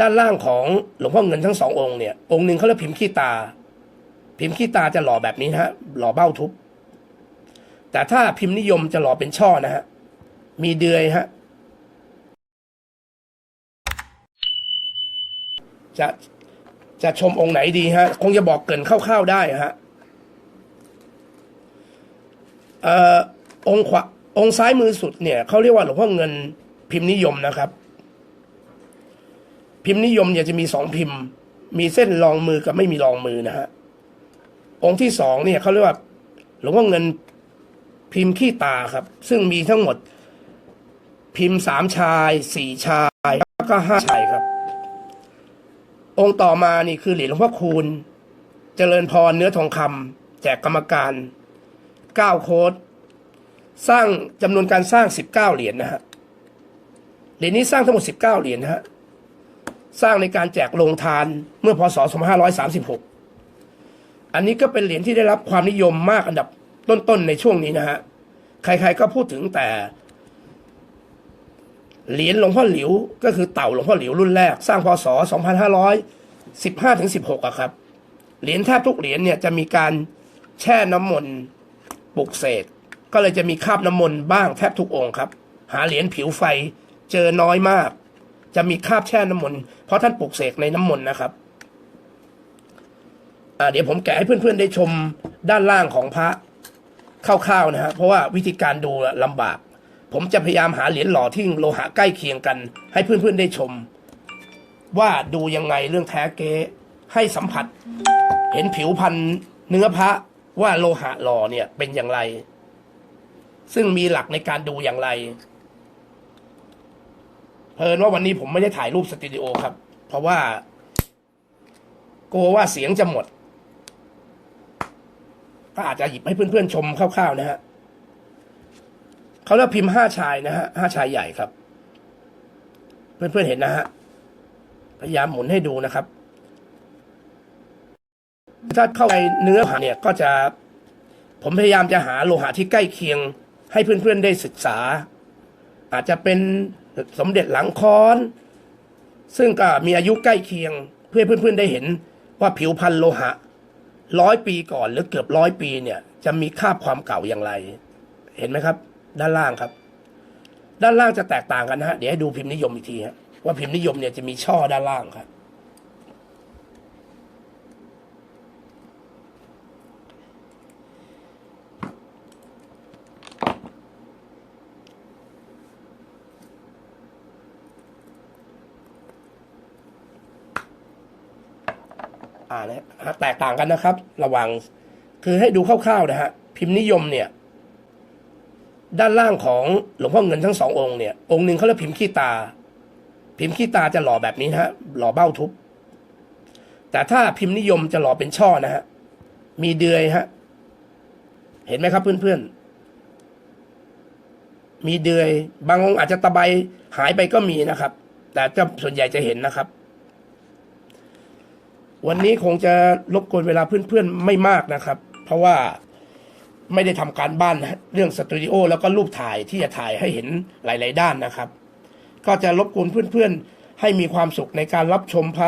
ด้านล่างของหลวงพ่อเงินทั้งสององค์เนี่ย องค์หนึ่งเขาเรียกพิมพ์ขี้ตา พิมพ์ขี้ตาจะหล่อแบบนี้ฮะ หล่อเบ้าทุบ แต่ถ้าพิมพ์นิยมจะหล่อเป็นช่อนะฮะ มีเดือยฮะ จะจะชมองค์ไหนดีฮะ คงจะบอกเกินคร่าวๆได้ฮะเอ่อองค์ขวาองค์ซ้ายมือสุดเนี่ยเขาเรียกว่าหลวงพ่อเงินพิมพ์นิยมนะครับ พิมพ์นิยมเนี่ยจะมีสองพิมพ์ มีเส้นรองมือกับไม่มีรองมือนะฮะองค์ที่สองเนี่ยเขาเรียกว่าหลวงพ่อเงินพิมพ์ขี้ตาครับ ซึ่งมีทั้งหมดพิมพ์สามชายสี่ชายแล้วก็ห้าชายครับ องค์ต่อมานี่คือเหรียญหลวงพ่อคูณ เจริญพรเนื้อทองคำแจกกรรมการเก้าโค้ดสร้างจำนวนการสร้างสิบเก้าเหรียญนะฮะเหรียญนี้สร้างทั้งหมดสิบเก้าเหรียญนะฮะ สร้างในการแจกโรงทานเมื่อพศ 2536 อันนี้ก็เป็นเหรียญที่ได้รับความนิยมมากอันดับต้นๆในช่วงนี้นะฮะ ใครๆก็พูดถึงแต่ เหรียญหลวงพ่อหลิว ก็คือเต่าหลวงพ่อหลิวรุ่นแรก สร้างพศ 2515ถึง16อะครับ เหรียญแทบทุกเหรียญเนี่ยจะมีการแช่น้ำมนต์ปลุกเสก ก็เลยจะมีคาบน้ำมนต์บ้างแทบทุกองค์ครับ หาเหรียญผิวไฟเจอน้อยมาก จะมีคาบแช่น้ำมนต์เพราะท่านปลุกเสกในน้ำมนต์นะครับเดี๋ยวผมแกะให้เพื่อนๆได้ชมด้านล่างของพระคร่าวๆนะฮะเพราะว่าวิธีการดูลำบาก ผมจะพยายามหาเหรียญหล่อที่โลหะใกล้เคียงกัน ให้เพื่อนๆได้ชม ว่าดูยังไงเรื่องแท้เก๊ให้สัมผัส เห็นผิวพันธุ์เนื้อพระว่าโลหะหล่อเนี่ยเป็นอย่างไร ซึ่งมีหลักในการดูอย่างไร เพลินว่าวันนี้ผมไม่ได้ถ่ายรูปสตูดิโอครับ เพราะว่า กลัวว่าเสียงจะหมด ก็อาจจะหยิบให้เพื่อนๆชมคร่าวๆนะฮะเขาเรียกพิมพ์ห้าชายนะฮะห้าชายใหญ่ครับ เพื่อนๆเห็นนะฮะพยายามหมุนให้ดูนะครับ ถ้าเข้าไปเนื้อหาเนี่ยก็จะผมพยายามจะหาโลหะที่ใกล้เคียง ให้เพื่อนๆได้ศึกษา อาจจะเป็น สมเด็จหลังค้อน ซึ่งก็มีอายุใกล้เคียง เพื่อเพื่อนๆได้เห็นว่าผิวพันธุ์โลหะร้อยปีก่อนหรือเกือบร้อยปีเนี่ย จะมีค่าความเก่าอย่างไร เห็นไหมครับ ด้านล่างครับ ด้านล่างจะแตกต่างกันนะฮะเดี๋ยวให้ดูพิมพ์นิยมอีกทีฮะว่าพิมพ์นิยมเนี่ยจะมีช่อด้านล่างครับ อ่านะฮะแตกต่างกันนะครับ ระว่างคือให้ดูคร่าวๆนะฮะพิมพ์นิยมเนี่ย ด้านล่างของหลวงพ่อเงินทั้งสององค์เนี่ย องค์หนึ่งเขาเรียกพิมพ์ขี้ตา พิมพ์ขี้ตาจะหล่อแบบนี้นะฮะหล่อเบ้าทุบ แต่ถ้าพิมพ์นิยมจะหล่อเป็นช่อนะฮะมีเดือยฮะเห็นไหมครับเพื่อนๆ มีเดือย บางองค์อาจจะตะไบหายไปก็มีนะครับ แต่จะส่วนใหญ่จะเห็นนะครับ วันนี้คงจะรบกวนเวลาเพื่อนๆไม่มากนะครับ เพราะว่าไม่ได้ทำการบ้านเรื่องสตูดิโอแล้วก็รูปถ่ายที่จะถ่ายให้เห็นหลาย ๆ ด้านนะครับ ก็จะรบกวนเพื่อนๆให้มีความสุขในการรับชมพระ